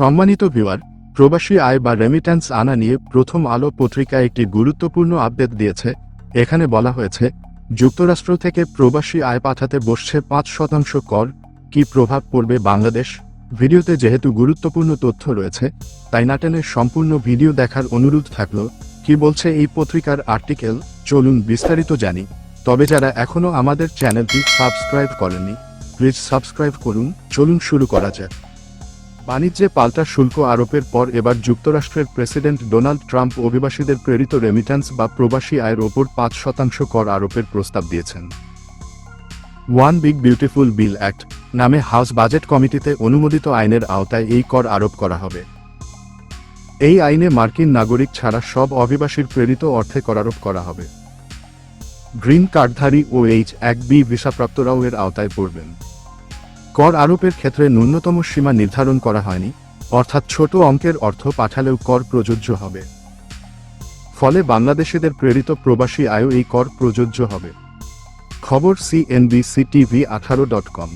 সম্মানিত ভিউয়ার, প্রবাসী আয় বা রেমিট্যান্স আনা নিয়ে প্রথম আলো পত্রিকা একটি গুরুত্বপূর্ণ আপডেট দিয়েছে। এখানে বলা হয়েছে, যুক্তরাষ্ট্র থেকে প্রবাসী আয় পাঠাতে বসছে পাঁচ শতাংশ কর। কি প্রভাব পড়বে বাংলাদেশ? ভিডিওতে যেহেতু গুরুত্বপূর্ণ তথ্য রয়েছে, তাই নাটেনের সম্পূর্ণ ভিডিও দেখার অনুরোধ থাকল, কি বলছে এই পত্রিকার আর্টিকেল চলুন বিস্তারিত জানি। তবে যারা এখনও আমাদের চ্যানেলটি সাবস্ক্রাইব করেনি প্লিজ সাবস্ক্রাইব করুন। চলুন শুরু করা যাক। বাণিজ্যে পাল্টা শুল্ক আরোপের পর এবার যুক্তরাষ্ট্রের প্রেসিডেন্ট ডোনাল্ড ট্রাম্প অভিবাসীদের প্রেরিত রেমিট্যান্স বা প্রবাসী আয়ের ওপর পাঁচ শতাংশ কর আরোপের প্রস্তাব দিয়েছেন। One big beautiful bill act নামে হাউস বাজেট কমিটিতে অনুমোদিত আইনের আওতায় এই কর আরোপ করা হবে। এই আইনে মার্কিন নাগরিক ছাড়া সব অভিবাসীর প্রেরিত অর্থে করারোপ করা হবে। গ্রিন কার্ডধারী ও এইচ এক বি ভিসাপ্রাপ্তরাও এর আওতায় পড়বেন। কর আরোপের ক্ষেত্রে ন্যূনতম সীমা নির্ধারণ করা হয়নি, অর্থাৎ ছোট অঙ্কের অর্থ পাঠালেও কর প্রযোজ্য হবে। ফলে বাংলাদেশিদের প্রেরিত প্রবাসী আয়ও এই কর প্রযোজ্য হবে। খবর সিএনবিসি টিভি আঠারো ডট কম।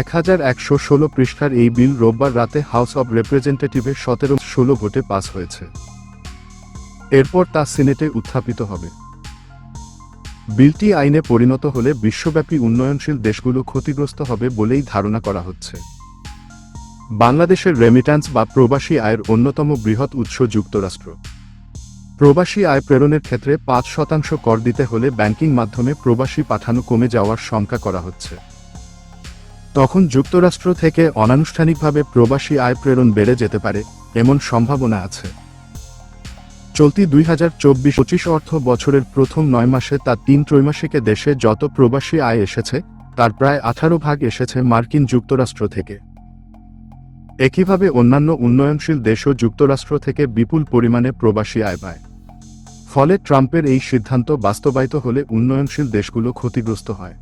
এক হাজার একশো ষোলো পৃষ্ঠার এই বিল রোববার রাতে হাউস অব রিপ্রেজেন্টেটিভের সতেরো ষোলো ভোটে পাস হয়েছে। এরপর তা সিনেটে উত্থাপিত হবে। বিলটি আইনে পরিণত হলে বিশ্বব্যাপী উন্নয়নশীল দেশগুলো ক্ষতিগ্রস্ত হবে বলেই ধারণা করা হচ্ছে। বাংলাদেশের রেমিট্যান্স বা প্রবাসী আয়ের অন্যতম বৃহৎ উৎস যুক্তরাষ্ট্র। প্রবাসী আয় প্রেরণের ক্ষেত্রে পাঁচ শতাংশ কর দিতে হলে ব্যাংকিং মাধ্যমে প্রবাসী পাঠানো কমে যাওয়ার শঙ্কা করা হচ্ছে। তখন যুক্তরাষ্ট্র থেকে অনানুষ্ঠানিকভাবে প্রবাসী আয় প্রেরণ বেড়ে যেতে পারে, এমন সম্ভাবনা আছে। চলতি দুই হাজার চব্বিশ পঁচিশ অর্থ বছরের প্রথম নয় মাসে তার তিন ত্রৈমাসিকে দেশে যত প্রবাসী আয় এসেছে, তার প্রায় আঠারো ভাগ এসেছে মার্কিন যুক্তরাষ্ট্র থেকে। একইভাবে অন্যান্য উন্নয়নশীল দেশও যুক্তরাষ্ট্র থেকে বিপুল পরিমাণে প্রবাসী আয় পায়। ফলে ট্রাম্পের এই সিদ্ধান্ত বাস্তবায়িত হলে উন্নয়নশীল দেশগুলো ক্ষতিগ্রস্ত হয়।